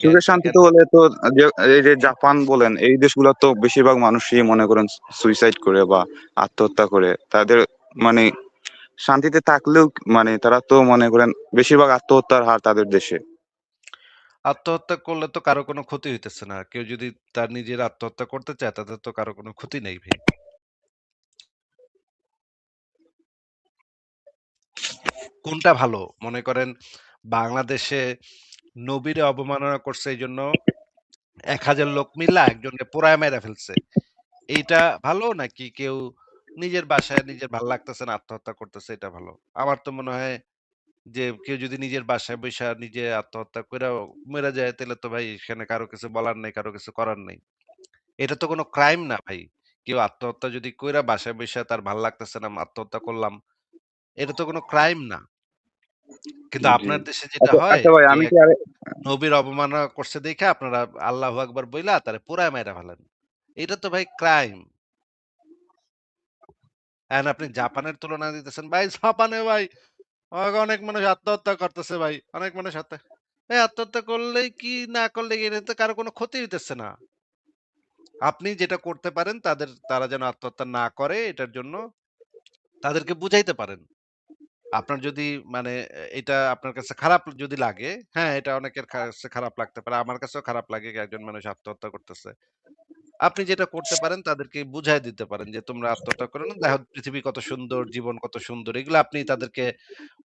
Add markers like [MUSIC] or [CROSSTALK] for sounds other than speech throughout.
সুখে শান্তিতে হলে তো এই যে জাপান বলেন এই দেশগুলো তো বেশিরভাগ মানুষই মনে করেন সুইসাইড করে বা আত্মহত্যা করে তাদের মানে শান্তিতে থাকলেও মানে তারা তো মনে করেন বেশিরভাগ আত্মহত্যার হার তাদের দেশে আত্মহত্যা করলে তো কারও কোনো ক্ষতি হইতেছে না। কেউ যদি তার নিজের আত্মহত্যা করতে চায় তাদের তো কারও কোনো ক্ষতি নেই ভাই। কোনটা ভালো? মনে করেন বাংলাদেশে নবীরে অবমাননা করছে এইজন্য ১,০০০ লোক মিল্লা একজনকে পোড়ায় মাইরা ফেলছে। এইটা ভালো নাকি কেউ নিজের বাসায় নিজের ভালো লাগতেছে না আত্মহত্যা করতেছে এটা ভালো? আমার তো মনে হয় যে কেউ যদি নিজের বাসায় বইসা নিজে আত্মহত্যা কইরাও মইরা যায় তাইলে তো ভাই এখানে কারও কিছু বলার নেই কারও কিছু করার নেই এটা তো কোনো ক্রাইম না ভাই। কেউ আত্মহত্যা যদি কইরা বাসায় বইসা তার ভালো লাগতেছে না, আত্মহত্যা করলাম। এটা তো কোনো ক্রাইম না। কিন্তু আপনার দেশে যেটা আচ্ছা হয় আচ্ছা ভাই আমি কি নবীর অবমাননা করছে দেইখা আপনারা আল্লাহু আকবার বইলা তারে পুড়ায় মাইরা ফেলেন। এটা তো ভাই ক্রাইম। এখন আপনি জাপানের তুলনা দিতেছেন। ভাই জাপানে ভাই অনেক মানুষ আত্মহত্যা করতেছে ভাই। অনেক মানুষ আত্ম ভাই আত্মহত্যা করলেই কি না করলে এটাতে কারও কোনো ক্ষতি হইতেছে না। আপনি যেটা করতে পারেন তাদের তারা যেন আত্মহত্যা না করে এটার জন্য তাদেরকে বুঝাইতে পারেন। আপনার যদি মানে এটা আপনার কাছে খারাপ যদি লাগে, হ্যাঁ, এটা অনেকের কাছে খারাপ লাগতে পারে। আমার কাছেও খারাপ লাগে একজন মানুষ আত্মহত্যা করতেছে। আপনি যেটা করতে পারেন তাদেরকে বুঝাই দিতে পারেন যে, "তোমরা আত্মহত্যা করো না। দেখো পৃথিবী কত সুন্দর, জীবন কত সুন্দর।" এগুলো আপনি তাদেরকে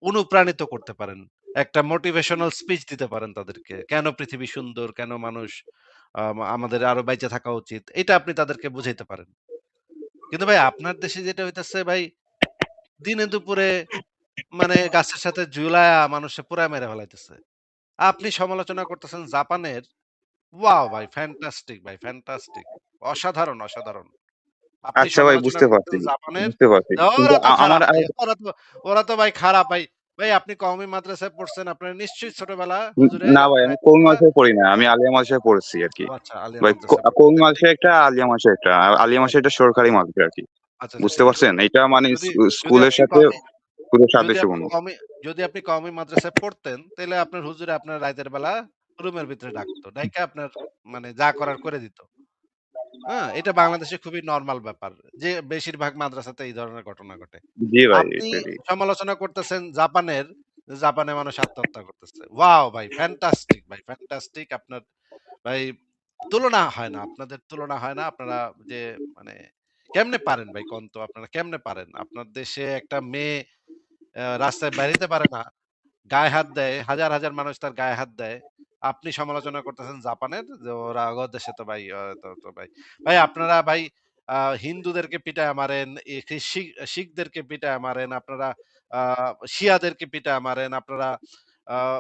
অনুপ্রাণিত করতে পারেন। একটা মোটিভেশনাল স্পিচ দিতে পারেন তাদেরকে। কেন পৃথিবী সুন্দর, কেন মানুষ আমাদের আরও বাইচা থাকা উচিত। এটা আপনি তাদেরকে বুঝাইতে পারেন। কিন্তু ভাই আপনার দেশে যেটা হইতেছে ভাই দিনে দুপুরে মানে গাছের সাথে ঝুলায়া মানুষে পুড়ায় মেরে ফেলাইতেছে। আপনি সমালোচনা করতেছেন জাপানের। ওয়াও ভাই ফ্যান্টাস্টিক ভাই ফ্যান্টাস্টিক। অসাধারণ, অসাধারণ। আপনি আচ্ছা ভাই সমালোচনা বুঝতে পারছি, জাপানের। বুঝতে পারছি। কিন্তু ওরা তো আ আমার খারাপ ভাই। আরেক ওরা তো ওরা তো ভাই খারাপ ভাই। ভাই আপনি কওমি মাদ্রাসায় পড়ছেন। আপনার নিশ্চয়ই ছোটবেলা উম না ভাই আমি কওমি মাদ্রাসায় পড়ি নাই। আমি আলিয়া মাদ্রাসায় পড়ছি আরকি। ও আচ্ছা আলিয়া ভাই ক মাদ্রাসায় কওমি পড়ছেন। মাদ্রাসা একটা, আলিয়া মাদ্রাসা একটা। আলিয়া মাদ্রাসা এটা সরকারি মাদ্রাসা আরকি। আচ্ছা, আচ্ছা বুঝতে পারছেন? এটা মানে যদি স্কু যদি স্কুলের আপনি সাথে কওমি পুরো যদি আপনি। কওমি মাদ্রাসায় পড়তেন, তাইলে আপনার হুজুরে আপনার রাইতের বেলা রুমের ভিতরে ডাকতো। ডাইকা আপনার মানে যা করার করে দিত। হ্যাঁ? এটা বাংলাদেশে খুবই নরমাল ব্যাপার। যে বেশিরভাগ মাদ্রাসাতে এই ধরনের ঘটনা ঘটে। আপনি সমালোচনা করতেছেন জাপানের, জাপানে মানুষ আত্মহত্যা করতেছে। ওয়াও ভাই ফ্যান্টাস্টিক ভাই ফ্যান্টাস্টিক আপনার ভাই তুলনা হয় না। আপনাদের তুলনা হয় না। আপনারা যে মানে কেমনে পারেন ভাই কন তো আপনারা কেমনে পারেন? আপনার দেশে একটা মেয়ে রাস্তায় বের হইতে পারে না। গায়ে হাত দেয়। হাজার, হাজার মানুষ তার গায়ে হাত দেয়। আপনি সমালোচনা করতেছেন জাপানের যে ওরা দেশে তো ভাই তো, ভাই। ভাই আপনারা ভাই হিন্দুদেরকে পিটায়া মারেন, শিখদেরকে পিটায়া মারেন, আপনারা শিয়াদেরকে পিটায়া মারেন, আপনারা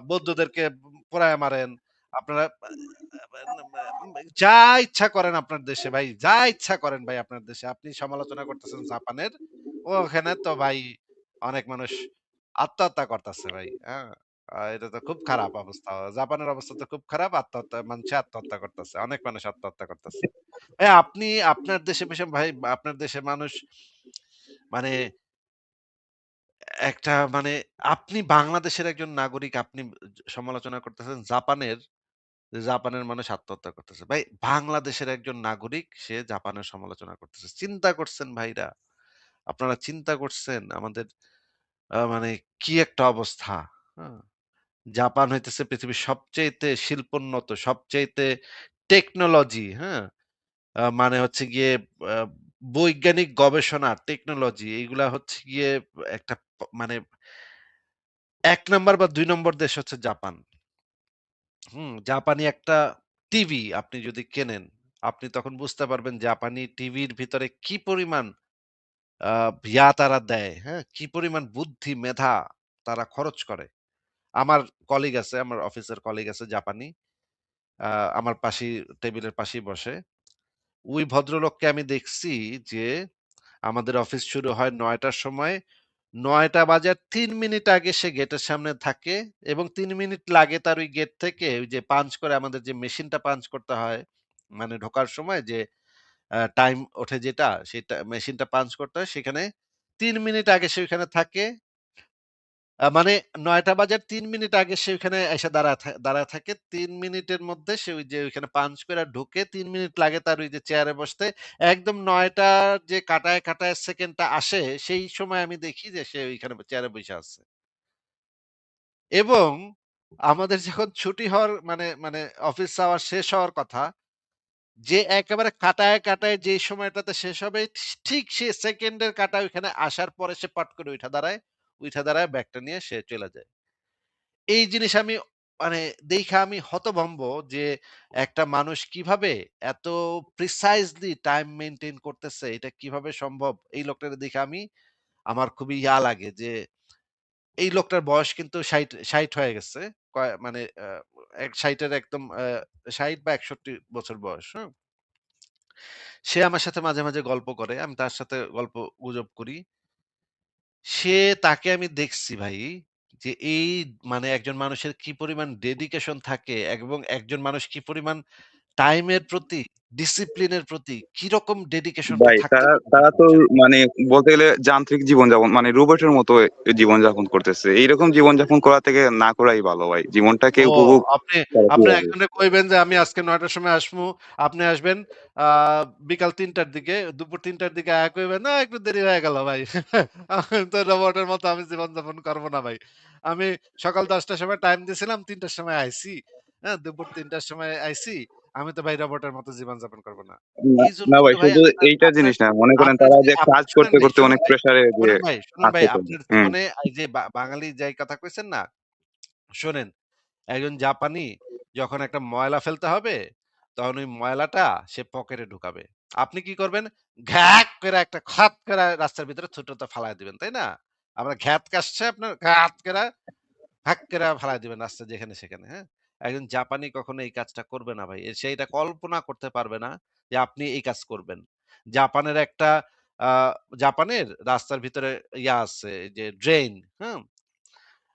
বৌদ্ধদেরকে পোড়ায়া মারেন। আপনারা যা ইচ্ছা করেন আপনার দেশে ভাই। যা ইচ্ছা করেন ভাই আপনার দেশে। আপনি সমালোচনা করতেছেন জাপানের। ওখানে তো ভাই অনেক মানুষ আত্মহত্যা করতেছে ভাই। হ্যাঁ? এটা তো খুব খারাপ অবস্থা। জাপানের অবস্থা তো খুব খারাপ। আত্মহত্যা মানুষে আত্মহত্যা করতেছে। অনেক মানুষ আত্মহত্যা করতেছে। আপনি আপনার দেশে বেশে ভাই আপনার দেশে মানুষ মানে একটা মানে আপনি বাংলাদেশের একজন নাগরিক আপনি সমালোচনা করতেছেন জাপানের, জাপানের মানুষ আত্মহত্যা করতেছে। ভাই বাংলাদেশের একজন নাগরিক সে জাপানের সমালোচনা করতেছে। চিন্তা করছেন ভাইরা? আপনারা চিন্তা করছেন আমাদের মানে কি একটা অবস্থা? জাপান হইতেছে পৃথিবীর সবচাইতে শিল্পোন্নত, সবচাইতে টেকনোলজি, হ্যাঁ? মানে হচ্ছে গিয়ে বৈজ্ঞানিক গবেষণা, টেকনোলজি এগুলা হচ্ছে গিয়ে একটা মানে ১ নাম্বার বা ২ নম্বর দেশ হচ্ছে জাপান। হুম? জাপানি একটা টিভি আপনি যদি কেনেন, আপনি তখন বুঝতে পারবেন জাপানি টিভির ভিতরে কি পরিমাণ ইয়া তারা দেয়, হ্যাঁ? কি পরিমাণ বুদ্ধি, মেধা তারা খরচ করে। আমার কলিগ আছে, আমার অফিসের কলিগ আছে জাপানি। আমার পাশেই টেবিলের পাশেই বসে। ওই ভদ্রলোককে আমি দেখছি যে আমাদের অফিস শুরু হয় নয়টার সময়। নয়টা বাজার তিন মিনিট আগে সে গেটের সামনে থাকে এবং তিন মিনিট লাগে তার ওই গেট থেকে ওই যে পাঞ্চ করে আমাদের যে মেশিনটা পাঞ্চ করতে হয়, মানে ঢোকার সময় যে টাইম ওঠে যেটা, সেটা মেশিনটা পাঞ্চ করতে হয় সেখানে ৩ মিনিট আগে সে ওইখানে থাকে। মানে ৯ঃ০০ বাজার ৩ মিনিট আগে সে ওইখানে এসে দাঁড়ায় থা দাঁড়ায় থাকে। ৩ মিনিটের মধ্যে সে ওই যে ওইখানে পাঞ্চ কইরা ঢুকে ৩ মিনিট লাগে তার ওই যে চেয়ারে বসতে। একদম ৯ঃ০০ যে কাটায়, কাটায় সেকেন্ডটা আসে সেই সময় আমি দেখি যে সে ওইখানে চেয়ারে বইসা আছে। এবং আমাদের যখন ছুটি হওয়ার মানে মানে অফিস আওয়ার শেষ হওয়ার কথা, যে একেবারে কাটায়, কাটায় যেই সময়টাতে শেষ হবে ঠিক সে সেকেন্ডের কাঁটা ওইখানে আসার পরে সে পট করে উইঠা দাঁড়ায়। উইঠা দাঁড়ায় ব্যাগটা নিয়ে সে চইলা যায়। এই জিনিস আমি মানে দেইখা আমি হতভম্ব যে একটা মানুষ কীভাবে এত প্রিসাইজলি টাইম মেনটেন করতেছে এটা কীভাবে সম্ভব? এই লোকটারে দেখে আমি আমার খুবই ইয়া লাগে যে এই লোকটার বয়স কিন্তু ৬০ ৬০ হয়ে গেছে। মানে এক সাইটের একদম ষাট বা ৬১ বছর বয়স, হ্যাঁ সে আমার সাথে মাঝে, মাঝে গল্প করে। আমি তার সাথে গল্প গুজব করি। সে তাকে আমি দেখছি ভাই যে এই মানে একজন মানুষের কি পরিমাণ ডেডিকেশন থাকে এবং একজন মানুষ কি পরিমাণ টাইমের প্রতি, ডিসিপ্লিনের প্রতি কীরকম ডেডিকেশনটা ভাই থাকতে তারা তো মানে বলতে গেলে যান্ত্রিক জীবনযাপন মানে রোবটের মতো জীবনযাপন করতেছে। এইরকম জীবনযাপন করা থেকে না করাই ভালো ভাই। জীবনটাকে উপভোগ আপনি আপনি কীভাবে? একজনরে কইবেন যে আমি আজকে ৯ টার সময় আসমু। আপনি আসবেন বিকাল ৩ টার দিকে, দুপুর ৩ টার দিকে আয়া কইবেন, "না একটু দেরি হয়ে গেল ভাই।" আমি তো রোবটের মতো আমি জীবনযাপন করব না ভাই। আমি সকাল ১০ টার সময় টাইম দিয়েছিলাম ৩ টার সময় আইছি। হ্যাঁ, দুপুর ৩ টার সময় আইছি। আমি তো ভাই রোবটের মতো জীবনযাপন করব না। না, ভাই শুধু এইটা জিনিস না। মনে করেন তারা যে কাজ করতে, করতে অনেক ভাই, প্রেশারে যে ভাই, শুনেন ভাই আপনার জীবনে এই যে বাঙালি যেই কথা কইছেন না? শোনেন একজন জাপানি যখন একটা ময়লা ফেলতে হবে, তখন ওই ময়লাটা সে পকেটে ঢুকাবে। আপনি কি করবেন? ঘ্যাক করে একটা খাত করে রাস্তার ভিতরে থুতোতে ফালায় দিবেন, তাই না? আমরা ঘ্যাত কাশছে আপনার ঘাত করে হাক করে ফালায় দিবেন রাস্তা যেখানে সেখানে, হ্যাঁ? একজন জাপানি কখনো এই কাজটা করবে না ভাই। সে এটা কল্পনা করতে পারবে না যে আপনি এই কাজ করবেন। জাপানের একটা জাপানের রাস্তার ভিতরে ইয়া আছে যে ড্রেন, হুম?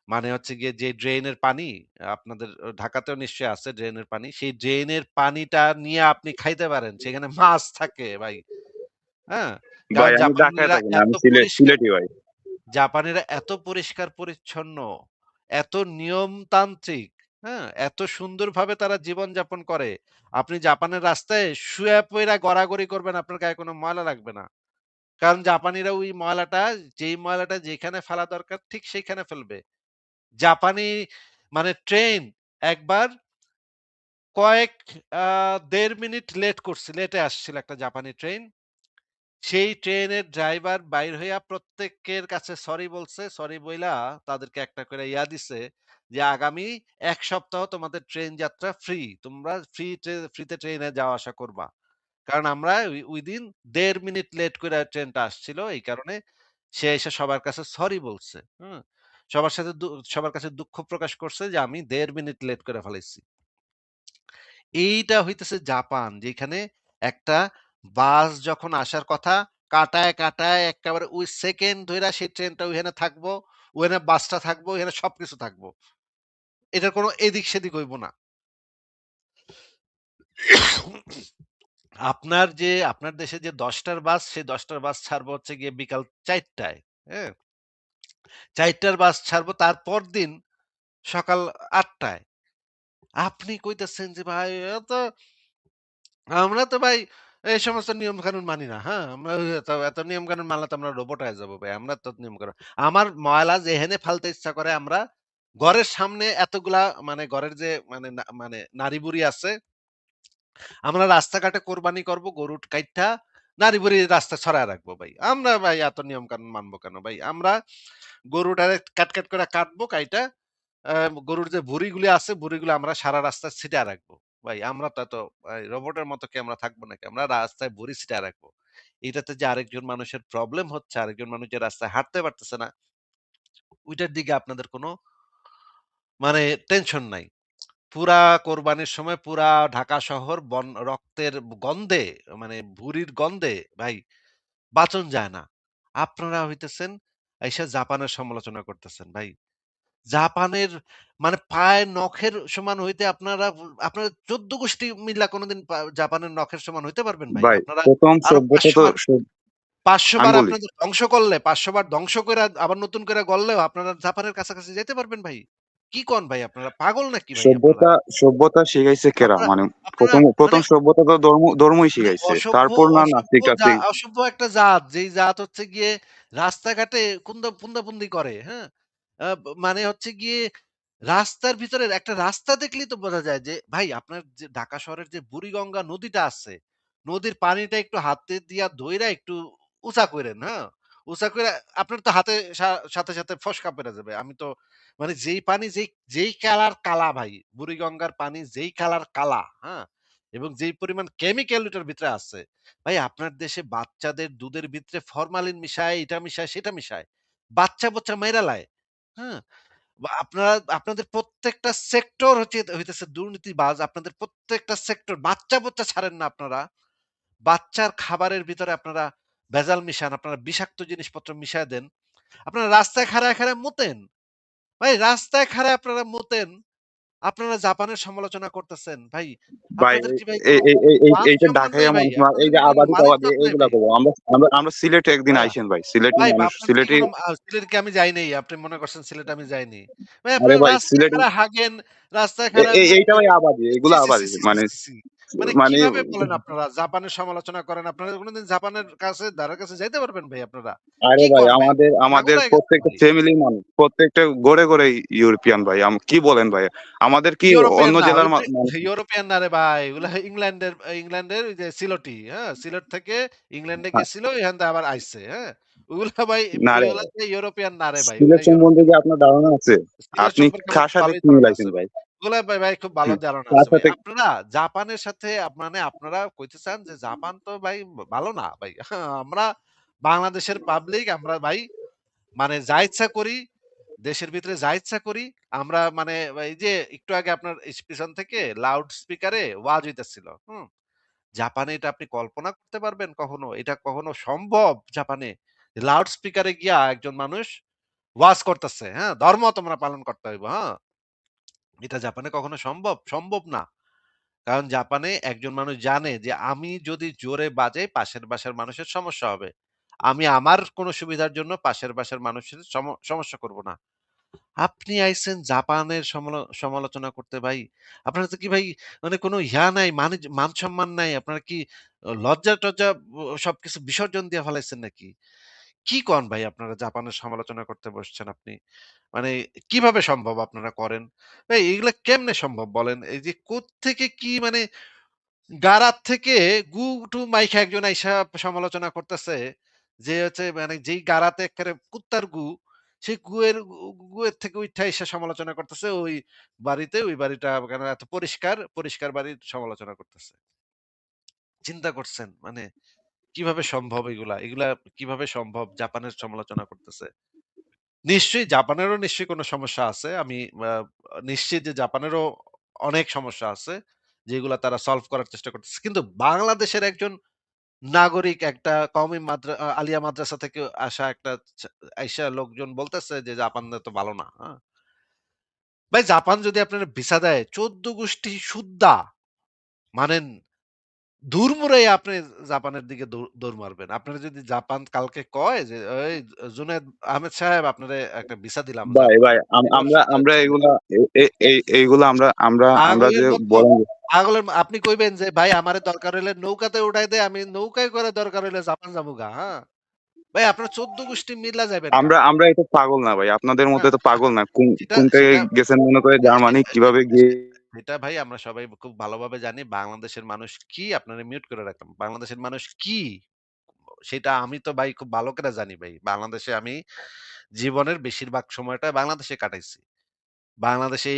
মানে হচ্ছে গিয়ে যে ড্রেনের পানি আপনাদের ঢাকাতেও নিশ্চয়ই আছে ড্রেনের পানি। সেই ড্রেনের পানিটা নিয়ে আপনি খাইতে পারেন। সেখানে মাছ থাকে ভাই। হ্যাঁ? জাপানিরা এত পরিষ্কার পরিচ্ছন্ন, এত নিয়মতান্ত্রিক, হ্যাঁ? এত সুন্দরভাবে তারা জীবনযাপন করে। আপনি জাপানের রাস্তায় শুয়ে পইড়া গড়াগড়ি করবেন, আপনার গায়ে কোনো ময়লা লাগবে না। কারণ জাপানিরা ওই ময়লাটা যেই ময়লাটা যেখানে ফেলা দরকার ঠিক সেইখানে ফেলবে। জাপানি মানে ট্রেন একবার কয়েক ১.৫ মিনিট লেট করছে লেটে আসছিল একটা জাপানি ট্রেন। সেই ট্রেনের ড্রাইভার বাইর হইয়া প্রত্যেকের কাছে সরি বলছে। সরি বইলা তাদেরকে একটা করে ইয়া দিছে যে, "আগামী ১ সপ্তাহ তোমাদের ট্রেন যাত্রা ফ্রি। তোমরা ফ্রি ফ্রিতে ট্রেনে যাওয়া আসা করবা।" কারণ আমরা ওইদিন ১.৫ মিনিট লেট কইরা ট্রেনটা আসছিল। এই কারণে সে এসে সবার কাছে সরি বলছে। সবার সাথে সবার কাছে দুঃখ প্রকাশ করছে যে, "আমি ১.৫ মিনিট লেট করে ফেলাইছি।" এইটা হইতেছে জাপান যেখানে একটা বাস যখন আসার কথা কাটায়, কাটায় এক্কেবারে ওই সেকেন্ড ধইরা সেই ট্রেনটা ওইখানে থাকব, ওখানে বাসটা থাকব, এখানে সবকিছু থাকব। এটার কোনো এদিক সেদিক হইব না। আপনার যে আপনার দেশে যে দশটার বাস, সেই দশটার বাস ছাড়বো হচ্ছে গিয়ে বিকাল ৪ টায়। হ্যাঁ? ৪ টার বাস ছাড়বো তারপর দিন সকাল আটটায় আপনি কইতেছেন যে ভাই তো আমরা তো ভাই এই সমস্ত নিয়ম কানুন মানি না। হ্যাঁ? আমরা এত নিয়ম কানুন মানলে তো আমরা রোবট হয়ে যাব ভাই। আমরা তো নিয়ম কানুন আমার ময়লা যেহেনে ফালতে ইচ্ছা করে আমরা ঘরের সামনে এতগুলা মানে ঘরের যে মানে মানে নাড়ি-বুড়ি আছে, আমরা রাস্তাঘাটে কোরবানি করব গরু কাইট্টা নাড়ি-বুড়ি রাস্তায় ছড়ায় রাখব ভাই। আমরা ভাই এত নিয়ম কানুন মানবো কেন ভাই? আমরা গরুটারে কাট, কাট করে কাটবো কাইটা গরুর যে ভুঁড়িগুলি আছে, ভুঁড়িগুলো আমরা সারা রাস্তায় ছিটায় রাখব। ভাই আমরা তো এত রোবটের মতো কি আমরা থাকব নাকি? আমরা রাস্তায় ভুঁড়ি ছিটায় রাখব। এটাতে যে আরেকজন মানুষের প্রবলেম হচ্ছে, আরেকজন মানুষ যে রাস্তায় হাঁটতে পারতেছে না, ওইটার দিকে আপনাদের কোনো মানে টেনশন নাই। পুরা কোরবানির সময় পুরা ঢাকা শহর বন রক্তের গন্ধে মানে ভুঁড়ির গন্ধে ভাই বাঁচন যায় না। আপনারা হইতেছেন আইসা জাপানের সমালোচনা করতেছেন ভাই। জাপানের মানে পায়ের নখের সমান হইতে আপনারা আপনারা ১৪ গোষ্ঠী মিল্লা কোনদিন পা জাপানের নখের সমান হইতে পারবেন ভাই? ভাই আপনারা ১ম আরও সভ্যতা ৫০০ তো বার সভ ৫০০ বার বলি। আপনাদের ধ্বংস করলে ৫০০ বার ধ্বংস কইরা আবার নতুন করে গড়লেও আপনারা জাপানের কাছাকাছি যাইতে পারবেন ভাই। কি কন ভাই আপনারা? পাগল নাকি ভাই সভ্যতা সভ্যতা শিখাইছে কেরা? মানে আপনারা ১ম ১ম মানে সভ্যতা তো ধর্ম ধর্মই শিখাইছে। তারপর না নাস্তিক-টাস্তিক অসভ্য একটা জাত। যেই জাত হচ্ছে গিয়ে রাস্তাঘাটে কুন্দা পুন্দাপুন্দি করে, হ্যাঁ? মানে হচ্ছে গিয়ে রাস্তার ভিতরে একটা রাস্তা দেখলেই তো বোঝা যায় যে ভাই আপনার যে ঢাকা শহরের যে বুড়িগঙ্গা নদীটা আছে, নদীর পানিটা একটু হাতে দিয়া ধইরা একটু উঁচা কইরেন, হ্যাঁ? উঁচা কইরা আপনার তো হাতে সাথে, সাথে ফসকা পইড়া যাবে। আমি তো মানে যেই পানি যেই যেই কালার কালা ভাই, বুড়িগঙ্গার পানি যেই কালার কালা, হ্যাঁ? এবং যেই পরিমাণ কেমিক্যাল ওটার ভিতরে আছে, ভাই আপনার দেশে বাচ্চাদের দুধের ভিতরে ফরমালিন মিশায়, এটা মিশায়, সেটা মিশায়। বাচ্চা-বুচ্চা মাইরা লায়, হ্যাঁ? আপনারা আপনাদের প্রত্যেকটা সেক্টর হচ্ছে হইতেছে দুর্নীতিবাজ। আপনাদের প্রত্যেকটা সেক্টর বাচ্চা-বুচ্চা ছাড়েন না আপনারা। বাচ্চার খাবারের ভিতরে আপনারা ভেজাল মিশান, আপনারা বিষাক্ত জিনিসপত্র মিশায় দেন। আপনারা রাস্তায় খাড়ায়, খাড়ায় মুতেন। ভাই রাস্তায় খাড়ায় আপনারা মুতেন। আপনারা জাপানের সমালোচনা করতেছেন। ভাই কি এইটা নাই? এই যে এইগুলা? আমরা সিলেটে একদিন হ্যাঁ। ভাই। সিলেটি কি সিলেটি সিলেটকে আমি যাই নাই। আপনি মনে করছেন সিলেটে আমি। ভাই আপনারা ভাই রাস্তায় সিলেটি হাগেন, রাস্তায় খাড়ায় এইটা ভাই আবাদি। এগুলা আবাদি। মানে। মানে মানে কীভাবে বলেন আপনারা জাপানের সমালোচনা করেন? আপনারা কোনদিন জাপানের কাছে ধারের কাছে যাইতে পারবেন ভাই আপনারা? আরে ভাই আমাদের আমাদের প্রত্যেকটা ভাই। ফ্যামিলির মানুষ। প্রত্যেকটা ঘরে, ঘরে ইউরোপিয়ান ভাই। আম কি বলেন ভাই? আমাদের কি অন্য জেলার মা ইউরোপিয়ান না রে ভাই। ওগুলা ইংল্যান্ডের ইংল্যান্ডের ওই যে সিলটি, হ্যাঁ? সিলেট থেকে ইংল্যান্ডে হ্যাঁ, গেছিল, এখান থেকে আবার আইছে, হ্যাঁ? ওগুলা ভাই ইউরোপিয়ান না রে ভাই। সম্বন্ধে কি আপনার ধারণা আছে? আপনি কার সাথে মিলাইছেন ভাই। ভাই? ভাই, ভাই খুব ভালো ধারণা কার আছে ভাই। সাথে আপনারা জাপানের সাথে মানে আপনারা কইতে চান যে জাপান তো ভাই ভালো না ভাই। [LAUGHS] আমরা বাংলাদেশের পাবলিক আমরা ভাই মানে যা ইচ্ছা করি, দেশের ভিতরে যা ইচ্ছা করি। আমরা মানে এই যে একটু আগে আপনার পিছন থেকে লাউড স্পিকারে ওয়াজ হইতেছিল, হুম? জাপানে এটা আপনি কল্পনা করতে পারবেন কখনো? এটা কখনো সম্ভব জাপানে? লাউড স্পিকারে গিয়া একজন মানুষ ওয়াজ করতেছে, হ্যাঁ? ধর্ম তোমরা পালন করতে হইব, হ্যাঁ? এটা জাপানে কখনো সম্ভব? সম্ভব না। কারণ জাপানে একজন মানুষ জানে যে আমি যদি জোরে বাজাই পাশের বাসার মানুষের সমস্যা হবে। আমি আমার কোনো সুবিধার জন্য পাশের বাসার মানুষের সম সমস্যা করব না। আপনি আইছেন জাপানের সমালো সমালোচনা করতে ভাই। আপনার তো কি ভাই মানে কোনো ইয়া নাই, মানে মান-সম্মান নাই। আপনারা কি লজ্জা-টজ্জা ও সবকিছু বিসর্জন দিয়া ফেলাইছেন নাকি? কি কন ভাই আপনারা জাপানের সমালোচনা করতে বসছেন আপনি? মানে কীভাবে সম্ভব আপনারা করেন? ভাই এগুলা কেমনে সম্ভব বলেন? এই যে কোত্থেকে কি মানে গারাত থেকে গু-টু মাইখা একজন আইসা সমালোচনা করতেছে যে হচ্ছে মানে যেই গারাতে এক্কারে কুত্তার গু, সেই গুয়ের গুয়ের থেকে উইঠা আইসা সমালোচনা করতেছে ওই বাড়িতে, ওই বাড়িটা কেন এত পরিষ্কার, পরিষ্কার বাড়ির সমালোচনা করতেছে। চিন্তা করছেন? মানে কীভাবে সম্ভব এগুলা? এগুলা কীভাবে সম্ভব? জাপানের সমালোচনা করতেছে। নিশ্চয়ই জাপানেরও নিশ্চয়ই কোনো সমস্যা আছে। আমি নিশ্চিত যে জাপানেরও অনেক সমস্যা আছে। যেগুলা তারা সলভ করার চেষ্টা করতেছে। কিন্তু বাংলাদেশের একজন নাগরিক একটা কওমি মাদ্রা আলিয়া মাদ্রাসা থেকে আসা একটা আইসা লোকজন বলতেছে যে জাপান তো ভালো না। হ্যাঁ? ভাই, জাপান যদি আপনার ভিসা দেয় ১৪ গোষ্ঠী সুদ্ধা মানেন ধুরমুড়াইয়া আপনি জাপানের দিকে দৌ দৌড় মারবেন। আপনারা যদি জাপান কালকে কয় যে, "এই জুনায়েদ আহমেদ সাহেব আপনারে একটা ভিসা দিলাম ভাই, জাপানে। ভাই আম ২ আমরা আমরা এগুলা এ এ এই এইগুলা আমরা আমরা আমরা যে পাগলের মতো পাগলের ম আপনি কইবেন যে, "ভাই আমারে দরকার হইলে নৌকাতে উঠাই দে, আমি নৌকায় করে দরকার হইলে জাপান যামুগা।" হ্যাঁ? ভাই আপনার ১৪ গোষ্ঠী মিল্লা যাইবেন গা। আমরা আমরা এত পাগল না ভাই। আপনাদের মতো হ্যাঁ, এত পাগল না। কোন কোন থেকে সেটা গেছেন মনে করে জার্মানি কীভাবে গিয়ে সেটা ভাই আমরা সবাই খুব ভালোভাবে জানি বাংলাদেশের মানুষ কি আপনারা মিউট করে রাখলাম। বাংলাদেশের মানুষ কি? সেটা আমি তো ভাই খুব ভালো করে জানি ভাই। বাংলাদেশে আমি জীবনের বেশিরভাগ সময়টা বাংলাদেশে কাটাইছি। বাংলাদেশে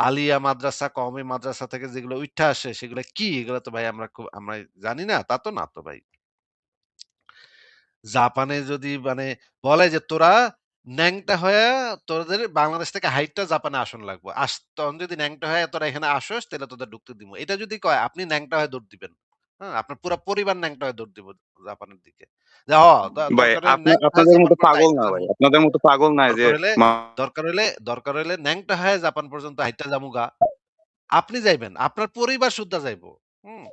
আলিয়া মাদ্রাসা, কওমি মাদ্রাসা থেকে যেগুলো উইঠা আসে সেগুলো কি? এগুলো তো ভাই আমরা খুব আমরা জানি না? তা তো না তো ভাই। জাপানে যদি মানে বলে যে, "তোরা ন্যাংটা হয়ে তোদের বাংলাদেশ থেকে হাইট্টা জাপানে আসন লাগবো। আস তখন যদি ন্যাংটা হয়া তোরা এখানে আসস তাইলে তোদের ঢুকতে দিমু।" এটা যদি কয় আপনি ন্যাংটা হয়ে দৌড় দিবেন। হ্যাঁ? আপনার পুরা পরিবার ন্যাংটা হয়ে দৌড় দিব জাপানের দিকে। যে, "হ দ ভাই দরকার হলে আপনাদের মতো পাগল না ভাই। আপনাদের মতো পাগল নাই যে দরকার হইলে মা দরকার হইলে ন্যাংটা হয়ে জাপান পর্যন্ত হাইট্টা যামুগা। আপনি যাইবেন। আপনার পরিবার সুদ্ধা যাইবো। হুম?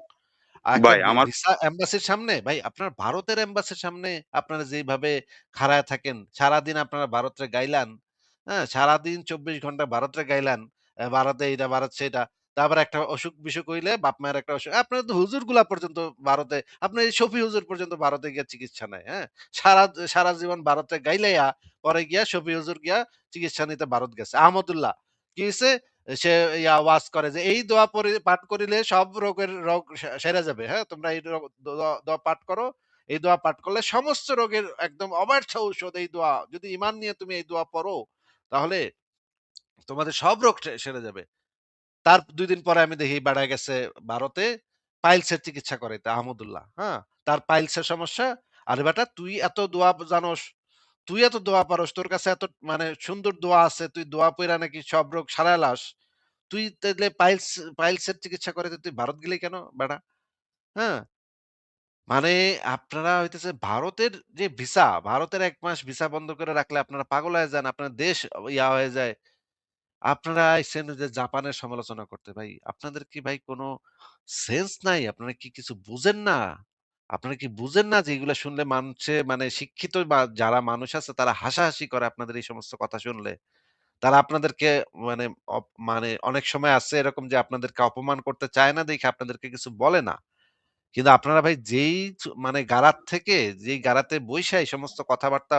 ভাই আমার ভিসা এম্বাসির সামনে ভাই আপনার ভারতের এম্বাসির সামনে আপনারা যেইভাবে খাড়ায় থাকেন, সারাদিন আপনারা ভারতরে গাইলান, হ্যাঁ? সারাদিন ২৪ ঘণ্টা ভারতরে গাইলান। ভারতে এইটা, ভারত সেইটা। তারপর একটা অসুখ-বিসুখ হইলে বাপ মায়ের একটা অসুখ আপনারা তো হুজুরগুলা পর্যন্ত ভারতে আপনার এই শফি হুজুর পর্যন্ত ভারতে গিয়া চিকিৎসা নেয়, হ্যাঁ? সারা সারা জীবন ভারতে গাইলাইয়া পরে গিয়া শফি হুজুর গিয়া চিকিৎসা নিতে ভারত গেছে। আহমদুল্লাহ কি হইছে? সে ইয়া ওয়াজ করে যে এই দোয়া পাঠ করিলে সব রোগের রোগ সেরে যাবে। হ্যাঁ? তোমরা এই দোয়া পাঠ করো। এই দোয়া পাঠ করলে সমস্ত রোগের একদম অব্যর্থ ঔষধ এই দোয়া। যদি ইমান নিয়ে তুমি এই দোয়া পড়ো, তাহলে তোমাদের সব রোগ সেরে যাবে। তার দুই দিন পরে আমি দেখি বেড়ায় গেছে ভারতে পাইলসের চিকিৎসা করাইতে আহমদুল্লাহ। হ্যাঁ? তার পাইলসের সমস্যা। আরে বেটা তুই এত দোয়া জানোস, তুই এত দোয়া পারোস, তোর কাছে এত মানে সুন্দর দোয়া আছে, তুই দোয়া পইড়া নাকি সব রোগ সারায় লাস। তুই তাইলে পাইলস পাইলসের চিকিৎসা করাইতে তুই ভারত গেলি কেন বেটা? হ্যাঁ? মানে আপনারা হইতেছে ভারতের যে ভিসা, ভারতের এক মাস ভিসা বন্ধ করে রাখলে আপনারা পাগল হয়ে যান। আপনার দেশ ইয়া হয়ে যায়। আপনারা আইছেন যে জাপানের সমালোচনা করতে ভাই। আপনাদের কি ভাই কোন সেন্স নাই? আপনারা কি কিছু বুঝেন না? আপনারা কি বুঝেন না যে এগুলা শুনলে মানুষে মানে শিক্ষিত বা যারা মানুষ আছে তারা হাসাহাসি করে আপনাদের এই সমস্ত কথা শুনলে। তারা আপনাদেরকে মানে অপ মানে অনেক সময় আছে এরকম যে আপনাদেরকে অপমান করতে চায় না দেখে আপনাদেরকে কিছু বলে না। কিন্তু আপনারা ভাই যেই চ মানে গাড়ার থেকে যেই গাড়াতে বইসা এই সমস্ত কথাবার্তা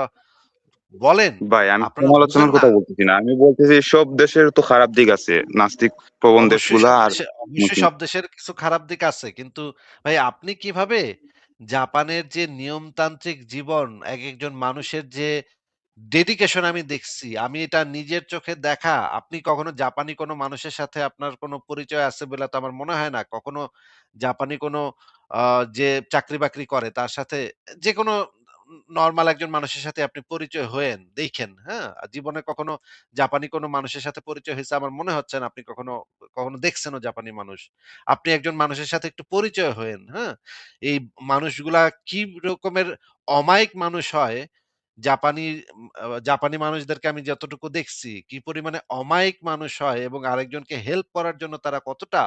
বলেন, ভাই আমি আপনারা বুঝেন সমালোচনার না? কথা বলতেছি না। আমি বলতেছি সব দেশের তো খারাপ দিক আছে। নাস্তিক প্রবণ অবশ্যই দেশগুলা সব আর দেশে অবশ্যই মুসলিম সব দেশের কিছু খারাপ দিক আছে। কিন্তু ভাই আপনি কীভাবে জাপানের যে নিয়মতান্ত্রিক জীবন এক একজন মানুষের যে ডেডিকেশন আমি দেখছি। আমি এটা নিজের চোখে দেখা। আপনি কখনো জাপানি কোনো মানুষের সাথে আপনার কোনো পরিচয় আছে বলে তো আমার মনে হয় না। কখনো জাপানি কোনো যে চাকরি-বাকরি করে তার সাথে, যেকোনো নরমাল একজন মানুষের সাথে আপনি পরিচয় হয়েন, দেখেন হ্যাঁ? জীবনে কখনো জাপানি কোনো মানুষের সাথে পরিচয় হইছে আমার মনে হচ্ছে না আপনি কখনো, কখনো দেখছেনও জাপানি মানুষ। আপনি একজন মানুষের সাথে একটু পরিচয় হয়েন, হ্যাঁ? এই মানুষগুলা কি রকমের অমায়িক মানুষ হয় জাপানি জাপানি মানুষদেরকে আমি যতটুকু দেখছি, কি পরিমাণে অমায়িক মানুষ হয় এবং আরেকজনকে হেল্প করার জন্য তারা কতটা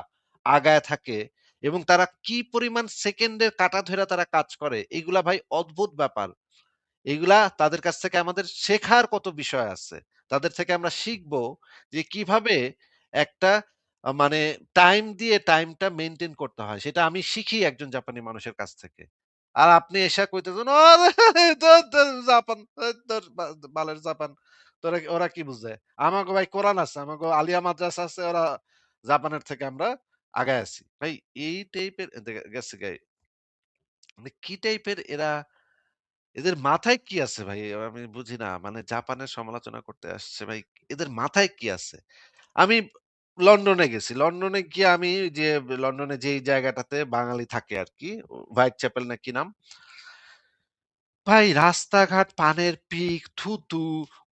আগায় থাকে এবং তারা কি পরিমাণ সেকেন্ডের কাঁটা ধইরা তারা কাজ করে, এগুলা ভাই অদ্ভুত ব্যাপার। এগুলা তাদের কাছ থেকে আমাদের শেখার কত বিষয় আছে। তাদের থেকে আমরা শিখব যে কীভাবে একটা মানে টাইম দিয়ে টাইমটা মেইনটেইন করতে হয়। সেটা আমি শিখি একজন জাপানি মানুষের কাছ থেকে। আর আপনি এসা কইতেছেন, "আরে ধুর, ধুর জাপান, ধুর, ধুর বালের জাপান। তোরা ওরা কি বুঝে? আমাগো ভাই কোরআন আছে, আমাগো আলিয়া মাদ্রাসা আছে, ওরা জাপানের থেকে আমরা আগায় আছি।" ভাই এই টাইপের গেছে গে মানে কি টাইপের এরা এদের মাথায় কি আছে ভাই? আমি বুঝি না। মানে জাপানের সমালোচনা করতে আসছে ভাই। এদের মাথায় কি আছে? আমি লন্ডনে গেছি। লন্ডনে গিয়ে আমি যে লন্ডনে যেই জায়গাটাতে বাঙালি থাকে আর কি হোয়াইট চ্যাপেল না কি নাম? ভাই রাস্তাঘাট পানের পিক, থুতু,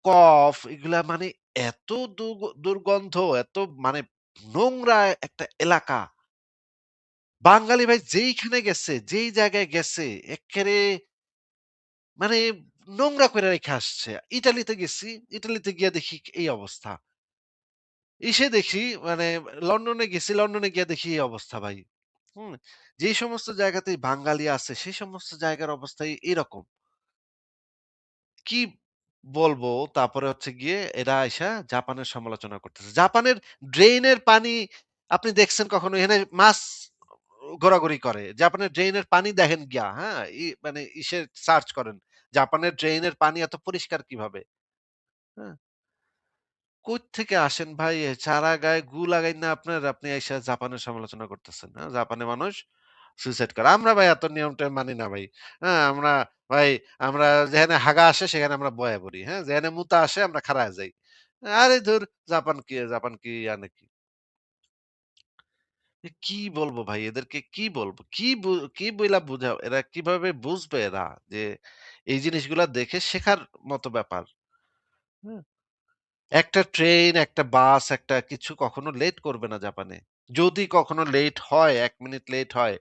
কফ এগুলা মানে এত দুর্গ দুর্গন্ধ, এত মানে নোংরা একটা এলাকা। বাঙালি ভাই যেইখানে গেছে, যেই জায়গায় গেছে এক্কেরে মানে নোংরা কইরা রাইখা আসছে। ইটালিতে গেছি, ইটালিতে গিয়া দেখি এই অবস্থা। এসে দেখি মানে লন্ডনে গেছি, লন্ডনে গিয়ে দেখি এই অবস্থা ভাই। হুম? যে সমস্ত জায়গাতে বাঙালি আছে সেই সমস্ত জায়গার অবস্থাই এরকম। কি বলব? তারপরে হচ্ছে গিয়ে এরা আইসা জাপানের সমালোচনা করতেছে। জাপানের ড্রেইনের পানি আপনি দেখছেন কখনো? এখানে মাছ ঘোরাঘুরি করে। জাপানের ড্রেইনের পানি দেখেন গিয়া, হ্যাঁ? মানে ইসে সার্চ করেন। জাপানের ড্রেইনের পানি এত পরিষ্কার কীভাবে? হ্যাঁ? কোত্থেকে আসেন ভাই? চারা গায়ে গু লাগাই না আপনার, আপনি আইসা জাপানের সমালোচনা করতেছেন। হ্যাঁ? জাপানে মানুষ সুইসাইড করে। আমরা ভাই এত নিয়ম-টিয়ম মানি না ভাই। হ্যাঁ? আমরা ভাই আমরা যেখানে হাগা আসে সেখানে আমরা বয়া পড়ি। হ্যাঁ? যেখানে মুতা আসে আমরা খাড়ায় যাই। আরে ধুর! জাপান কি জাপান কি আনে কি? কি বলব ভাই? এদেরকে কি বলব? কি কি বইলা বুঝাও? এরা কীভাবে বুঝবে এরা যে এই জিনিসগুলা দেখে শেখার মতো ব্যাপার। হুম? একটা ট্রেন, একটা বাস, একটা কিছু কখনো লেট করবে না জাপানে। যদি কখনো লেট হয়, এক মিনিট লেট হয়,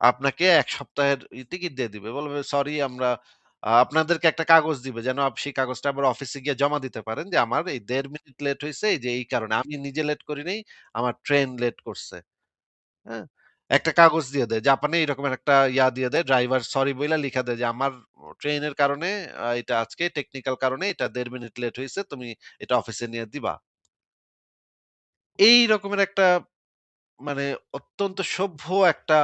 আপনাকে এক সপ্তাহের টিকিট দিয়ে দিবে। বলবে, "সরি আমরা" আপনাদেরকে একটা কাগজ দিবে যেন আপ সেই কাগজটা আবার অফিসে গিয়ে জমা দিতে পারেন যে, "আমার এই দেড় মিনিট লেট হয়েছে যে এই কারণে। আমি নিজে লেট করি নাই, আমার ট্রেন লেট করছে।" হ্যাঁ? একটা কাগজ দিয়ে দেয়। জাপানে এরকমের একটা ইয়া দিয়ে দেয়। ড্রাইভার সরি বইলা লিখা দেয় যে, "আমার ট্রেনের কারণে এটা আজকে টেকনিক্যাল কারণে এটা দেড় মিনিট লেট হয়েছে তুমি এটা অফিসে নিয়ে দিবা।" এই রকমের একটা মানে অত্যন্ত সভ্য একটা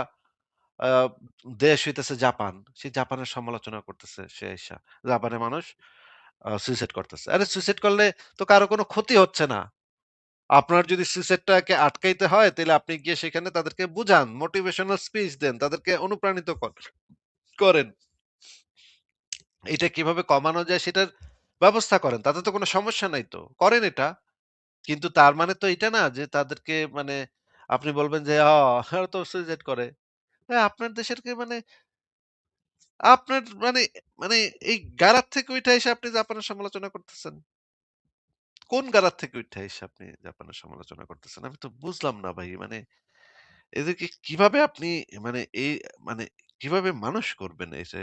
দেশ হইতেছে জাপান। সেই জাপানের সমালোচনা করতেছে সে আইসা। জাপানের মানুষ সুইসাইড করতেছে। আরে সুইসাইড করলে তো কারও কোনো ক্ষতি হচ্ছে না। আপনার যদি সুইসাইডটাকে আটকাইতে হয় তাইলে আপনি গিয়ে সেখানে তাদেরকে বুঝান, মোটিভেশনাল স্পিচ দেন, তাদেরকে অনুপ্রাণিত কর করেন। এটা কীভাবে কমানো যায় সেটার ব্যবস্থা করেন। তাতে তো কোনো সমস্যা নাই তো। করেন এটা। কিন্তু তার মানে তো এটা না যে তাদেরকে মানে আপনি বলবেন যে, "অ তো সুইসাইড করে।" হ্যাঁ, আপনার দেশের কে মানে আপনার মানে মানে এই গাড়ার থেকে উইঠা এসে আপনি জাপানের সমালোচনা করতেছেন। কোন গাড়ার থেকে উইঠা এসে আপনি জাপানের সমালোচনা করতেছেন? আমি তো বুঝলাম না ভাই। মানে এদেরকে কীভাবে আপনি মানে এই মানে কীভাবে মানুষ করবেন যে